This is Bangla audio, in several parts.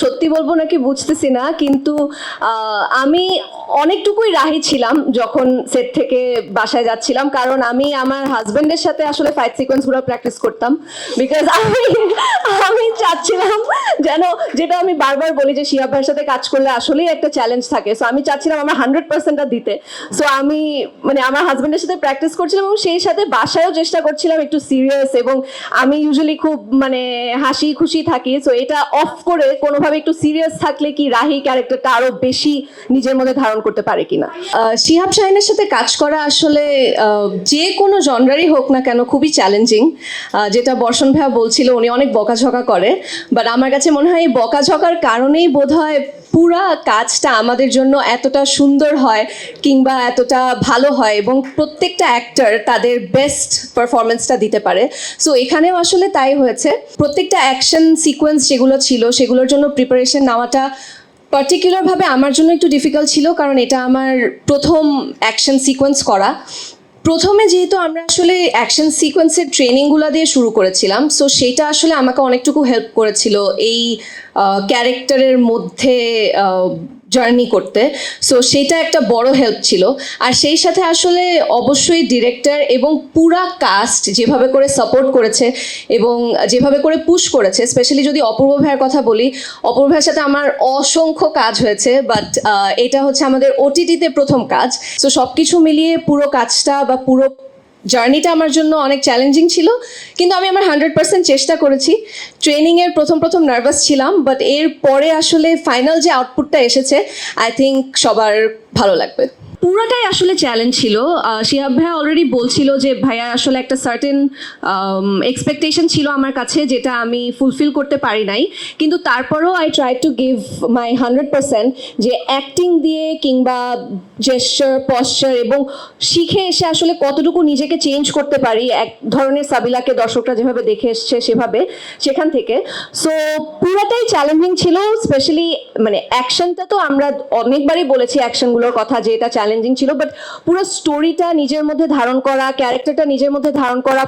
সত্যি বলব নাকি বুঝতেছি না কিন্তু আমি অনেকটুকুই রাহি ছিলাম যখন সেট থেকে বাসায় যাচ্ছিলাম, কারণ আমি আমার হাজবেন্ডের সাথে আসলে ফাইট সিকোয়েন্সগুলো প্র্যাকটিস করতাম। বিকজ আমি আমি চাচ্ছিলাম যেন, যেটা আমি বারবার বলি যে শিয়া ভাইয়ের সাথে কাজ করলে আসলেই একটা চ্যালেঞ্জ থাকে। সো আমি চাচ্ছিলাম আমার হান্ড্রেড পার্সেন্টটা দিতে। সো আমি মানে আমার হাজবেন্ডের সাথে প্র্যাকটিস করছিলাম এবং সেই সাথে বাসায়ও চেষ্টা করছিলাম একটু সিরিয়াস এবং আমি ইউজুয়ালি খুব মানে হাসি খুশি থাকি। সো এটা অফ করে কোনোভাবে একটু সিরিয়াস থাকলে কি রাহি ক্যারেক্টারটা আরও বেশি নিজের মধ্যে ধারণ করতে পারে কিনা। শিহাব শাহিনের সাথে কাজ করা আসলে যে কোনো জনরারই হোক না কেন খুবই চ্যালেঞ্জিং যেটা বর্ষণ ভাইয়া বলছিল, উনি অনেক বকাঝকা করে। বাট আমার কাছে মনে হয় এই বকাঝকার কারণেই বোধ হয় পুরা কাজটা আমাদের জন্য এতটা সুন্দর হয় কিংবা এতটা ভালো হয় এবং প্রত্যেকটা অ্যাক্টর তাদের বেস্ট পারফরমেন্সটা দিতে পারে। সো এখানেও আসলে তাই হয়েছে। প্রত্যেকটা অ্যাকশন সিকোয়েন্স যেগুলো ছিল, সেগুলোর জন্য প্রিপারেশন নেওয়াটা পার্টিকুলারভাবে আমার জন্য একটু ডিফিকাল্ট ছিল, কারণ এটা আমার প্রথম অ্যাকশন সিকোয়েন্স করা। প্রথমে যেহেতু আমরা আসলে অ্যাকশন সিকোয়েন্সের ট্রেনিংগুলো দিয়ে শুরু করেছিলাম সো সেটা আসলে আমাকে অনেকটুকু হেল্প করেছিল। এই ক্যারেক্টারের মধ্যে জার্নি করতে। সো সেটা একটা বড় হেল্প ছিল। আর সেই সাথে আসলে অবশ্যই ডিরেক্টর এবং পুরা কাস্ট যেভাবে করে সাপোর্ট করেছে এবং যেভাবে করে পুশ করেছে স্পেশালি যদি অপূর্ব ভাইয়ের কথা বলি, অপূর্ব ভাইয়ের সাথে আমার অসংখ্য কাজ হয়েছে বাট এটা হচ্ছে আমাদের ওটিটিতে প্রথম কাজ। সো সব কিছু মিলিয়ে পুরো কাজটা বা পুরো জার্নিটা আমার জন্য অনেক চ্যালেঞ্জিং ছিল, কিন্তু আমি আমার হান্ড্রেড পার্সেন্ট চেষ্টা করেছি। ট্রেনিংয়ের প্রথম প্রথম নার্ভাস ছিলাম বাট এর পরে আসলে ফাইনাল যে আউটপুটটা এসেছে আই থিঙ্ক সবার ভালো লাগবে। পুরোটাই আসলে চ্যালেঞ্জ ছিল। শিহাব ভাইয়া অলরেডি বলছিল যে, ভাইয়া, আসলে একটা সার্টেন এক্সপেকটেশন ছিল আমার কাছে যেটা আমি ফুলফিল করতে পারি নাই। কিন্তু তারপরেও I try to give my hundred percent যে অ্যাক্টিং দিয়ে কিংবা জেস্টার পশ্চার এবং শিখে এসে আসলে কতটুকু নিজেকে চেঞ্জ করতে পারি, এক ধরনের সাবিলাকে দর্শকরা যেভাবে দেখে এসছে সেভাবে সেখান থেকে। সো পুরোটাই চ্যালেঞ্জিং ছিল স্পেশালি মানে অ্যাকশনটা তো আমরা অনেকবারই বলেছি অ্যাকশনগুলোর কথা যে এটা চ্যালেঞ্জিং ছিল বাট পুরো স্টোরিটা নিজের মধ্যে ধারণ করা ক্যারেক্টারটা নিজের মধ্যে ধারণ করা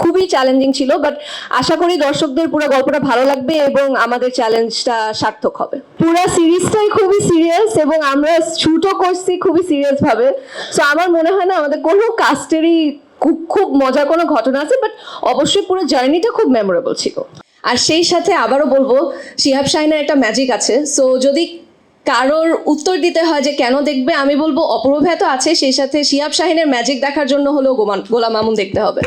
খুবই চ্যালেঞ্জিং ছিল বাট আশা করি দর্শকদের পুরো গল্পটা ভালো লাগবে এবং আমাদের চ্যালেঞ্জটা সার্থক হবে। পুরো সিরিজটাই খুবই সিরিয়াস এবং আমরা শুটও করছি খুবই সিরিয়াস ভাবে সো আমার মনে হয় না আমাদের কোনো কাস্টেরই খুব খুব মজার কোনো ঘটনা আছে বাট অবশ্যই পুরো জার্নিটা খুব মেমোরেবল ছিল। আর সেই সাথে আবারও বলব, শিহাব শাহিনের একটা ম্যাজিক আছে। সো যদি কারোর উত্তর দিতে হয় যে কেন দেখবে, আমি বলব অপরভ্যাত আছে, সেই সাথে শিয়াব শাহিনের ম্যাজিক দেখার জন্য হলেও গোলাম মামুন দেখতে হবে।